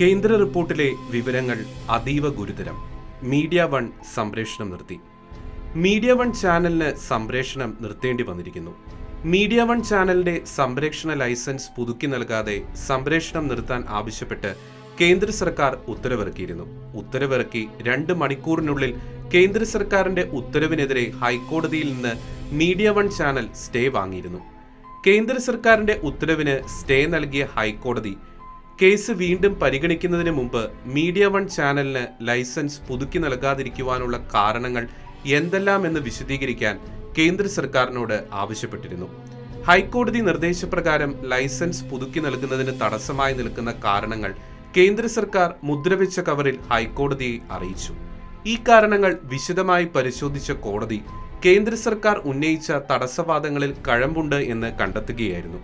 കേന്ദ്ര റിപ്പോർട്ടിലെ വിവരങ്ങൾ അതീവ ഗുരുതരം. മീഡിയ വൺ സംപ്രേഷണം നിർത്തി. മീഡിയ വൺ ചാനലിന് സംപ്രേഷണം നിർത്തേണ്ടി വന്നിരിക്കുന്നു. മീഡിയ വൺ ചാനലിന്റെ സംപ്രേഷണ ലൈസൻസ് പുതുക്കി നൽകാതെ സംപ്രേഷണം നിർത്താൻ ആവശ്യപ്പെട്ട് കേന്ദ്ര സർക്കാർ ഉത്തരവിറക്കിയിരുന്നു. ഉത്തരവിറക്കി രണ്ട് മണിക്കൂറിനുള്ളിൽ കേന്ദ്ര സർക്കാരിന്റെ ഉത്തരവിനെതിരെ ഹൈക്കോടതിയിൽ നിന്ന് മീഡിയ വൺ ചാനൽ സ്റ്റേ വാങ്ങിയിരുന്നു. കേന്ദ്ര സർക്കാരിന്റെ ഉത്തരവിന് സ്റ്റേ നൽകിയ ഹൈക്കോടതി കേസ് വീണ്ടും പരിഗണിക്കുന്നതിന് മുമ്പ് മീഡിയ വൺ ചാനലിന് ലൈസൻസ് പുതുക്കി നൽകാതിരിക്കുവാനുള്ള കാരണങ്ങൾ എന്തെല്ലാമെന്ന് വിശദീകരിക്കാൻ കേന്ദ്ര സർക്കാരിനോട് ആവശ്യപ്പെട്ടിരുന്നു. ഹൈക്കോടതി നിർദ്ദേശപ്രകാരം ലൈസൻസ് പുതുക്കി നൽകുന്നതിന് തടസ്സമായി നിൽക്കുന്ന കാരണങ്ങൾ കേന്ദ്ര സർക്കാർ മുദ്രവെച്ച കവറിൽ ഹൈക്കോടതിയെ അറിയിച്ചു. ഈ കാരണങ്ങൾ വിശദമായി പരിശോധിച്ച കോടതി കേന്ദ്ര സർക്കാർ ഉന്നയിച്ച തടസ്സവാദങ്ങളിൽ കഴമ്പുണ്ട് എന്ന് കണ്ടെത്തുകയായിരുന്നു.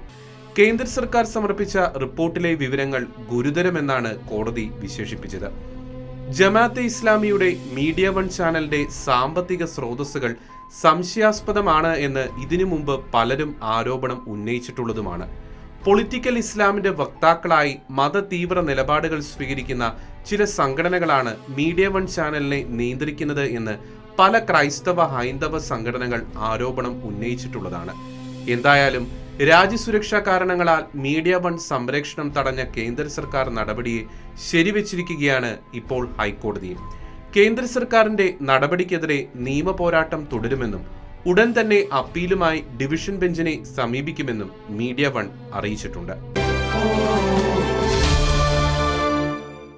കേന്ദ്ര സർക്കാർ സമർപ്പിച്ച റിപ്പോർട്ടിലെ വിവരങ്ങൾ ഗുരുതരമെന്നാണ് കോടതി വിശേഷിപ്പിച്ചത്. ജമാഅത്തെ ഇസ്ലാമിയുടെ മീഡിയ വൺ ചാനലിന്റെ സാമ്പത്തിക സ്രോതസ്സുകൾ സംശയാസ്പദമാണ് എന്ന് ഇതിനു മുമ്പ് പലരും ആരോപണം ഉന്നയിച്ചിട്ടുള്ളതുമാണ്. പൊളിറ്റിക്കൽ ഇസ്ലാമിന്റെ വക്താക്കളായി മതതീവ്ര നിലപാടുകൾ സ്വീകരിക്കുന്ന ചില സംഘടനകളാണ് മീഡിയ വൺ ചാനലിനെ നിയന്ത്രിക്കുന്നത് എന്ന് പല ക്രൈസ്തവ ഹൈന്ദവ സംഘടനകൾ ആരോപണം ഉന്നയിച്ചിട്ടുള്ളതാണ്. എന്തായാലും രാജ്യസുരക്ഷാ കാരണങ്ങളാൽ മീഡിയ വൺ സംരക്ഷണം തടഞ്ഞ കേന്ദ്ര സർക്കാർ നടപടിയെ ശരിവെച്ചിരിക്കുകയാണ് ഇപ്പോൾ ഹൈക്കോടതി. കേന്ദ്ര സർക്കാരിന്റെ നടപടിക്കെതിരെ നിയമ പോരാട്ടം തുടരുമെന്നും ഉടൻ തന്നെ അപ്പീലുമായി ഡിവിഷൻ ബെഞ്ചിനെ സമീപിക്കുമെന്നും മീഡിയ വൺ അറിയിച്ചിട്ടുണ്ട്.